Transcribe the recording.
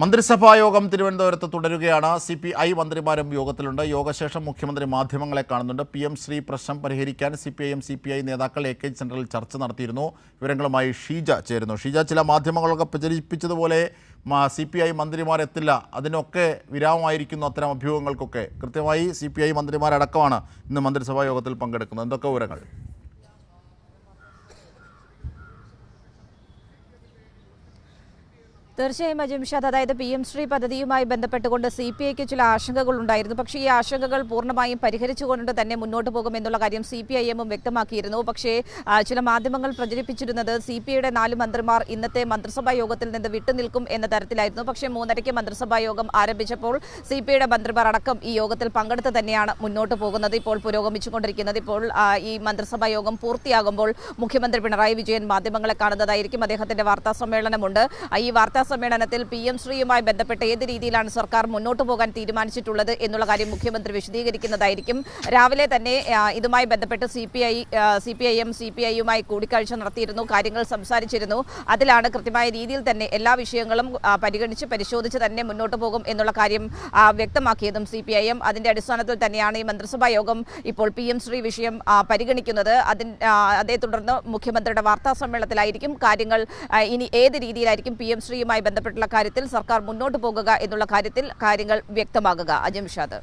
മന്ത്രിസഭാ യോഗം തിരുവനന്തപുരത്ത് തുടരുകയാണ്. സി പി ഐ മന്ത്രിമാരും യോഗത്തിലുണ്ട്. യോഗശേഷം മുഖ്യമന്ത്രി മാധ്യമങ്ങളെ കാണുന്നുണ്ട്. പി എം ശ്രീ പ്രശ്നം പരിഹരിക്കാൻ C P I M C P I നേതാക്കൾ എ കെ സെൻട്രലിൽ ചർച്ച നടത്തിയിരുന്നു. വിവരങ്ങളുമായി ഷീജ ചേരുന്നു. ഷീജ ചില മാധ്യമങ്ങളൊക്കെ പ്രചരിപ്പിച്ചതുപോലെ സി പി ഐ മന്ത്രിമാരെത്തില്ല അതിനൊക്കെ വിരാമമായിരിക്കുന്നു അത്തരം അഭ്യൂഹങ്ങൾക്കൊക്കെ. കൃത്യമായി സി പി ഐ മന്ത്രിമാരടക്കമാണ് ഇന്ന് മന്ത്രിസഭാ യോഗത്തിൽ പങ്കെടുക്കുന്നത്. എന്തൊക്കെ വിവരങ്ങൾ? തീർച്ചയായും അജിംഷാദ് അതായത് പി എം ശ്രീ പദ്ധതിയുമായി ബന്ധപ്പെട്ടുകൊണ്ട് സി പി ഐക്ക് ചില ആശങ്കകൾ ഉണ്ടായിരുന്നു പക്ഷേ ഈ ആശങ്കകൾ പൂർണമായും പരിഹരിച്ചുകൊണ്ട് തന്നെ മുന്നോട്ട് പോകും എന്നുള്ള കാര്യം സി പി ഐ എമ്മും വ്യക്തമാക്കിയിരുന്നു. പക്ഷേ ചില മാധ്യമങ്ങൾ പ്രചരിപ്പിച്ചിരുന്നത് സി പി ഐയുടെ നാല് മന്ത്രിമാർ ഇന്നത്തെ മന്ത്രിസഭാ യോഗത്തിൽ നിന്ന് വിട്ടുനിൽക്കും എന്ന തരത്തിലായിരുന്നു. പക്ഷേ മൂന്നരയ്ക്ക് മന്ത്രിസഭാ യോഗം ആരംഭിച്ചപ്പോൾ സി പി ഐയുടെ മന്ത്രിമാർ അടക്കം ഈ യോഗത്തിൽ പങ്കെടുത്ത് തന്നെയാണ് മുന്നോട്ട് പോകുന്നത്. ഇപ്പോൾ പുരോഗമിച്ചുകൊണ്ടിരിക്കുന്നത്. ഇപ്പോൾ ഈ മന്ത്രിസഭാ യോഗം പൂർത്തിയാകുമ്പോൾ മുഖ്യമന്ത്രി പിണറായി വിജയൻ മാധ്യമങ്ങളെ കാണുന്നതായിരിക്കും. അദ്ദേഹത്തിന്റെ വാർത്താ സമ്മേളനമുണ്ട്. ഈ വാർത്താ സമ്മേളനത്തിൽ പി എം ശ്രീയുമായി ബന്ധപ്പെട്ട് ഏത് രീതിയിലാണ് സർക്കാർ മുന്നോട്ട് പോകാൻ തീരുമാനിച്ചിട്ടുള്ളത് എന്നുള്ള കാര്യം മുഖ്യമന്ത്രി വിശദീകരിക്കുന്നതായിരിക്കും. രാവിലെ തന്നെ ഇതുമായി ബന്ധപ്പെട്ട് C P I C P I M C P ഐയുമായി കൂടിക്കാഴ്ച നടത്തിയിരുന്നു കാര്യങ്ങൾ സംസാരിച്ചിരുന്നു. അതിലാണ് കൃത്യമായ രീതിയിൽ തന്നെ എല്ലാ വിഷയങ്ങളും പരിഗണിച്ച് പരിശോധിച്ച് തന്നെ മുന്നോട്ട് പോകും എന്നുള്ള കാര്യം വ്യക്തമാക്കിയതും സി പി ഐ എം. അതിന്റെ അടിസ്ഥാനത്തിൽ തന്നെയാണ് ഈ മന്ത്രിസഭാ യോഗം ഇപ്പോൾ പി എം ശ്രീ വിഷയം പരിഗണിക്കുന്നത്. അതിൻ അതേ തുടർന്ന് മുഖ്യമന്ത്രിയുടെ വാർത്താ സമ്മേളനത്തിലായിരിക്കും കാര്യങ്ങൾ ഇനി ഏത് രീതിയിലായിരിക്കും പി എം ശ്രീയുമായി ബന്ധപ്പെട്ടുള്ള കാര്യത്തിൽ സർക്കാർ മുന്നോട്ട് പോകുക എന്നുള്ള കാര്യത്തിൽ കാര്യങ്ങൾ വ്യക്തമാകുക. അജിംഷാദ്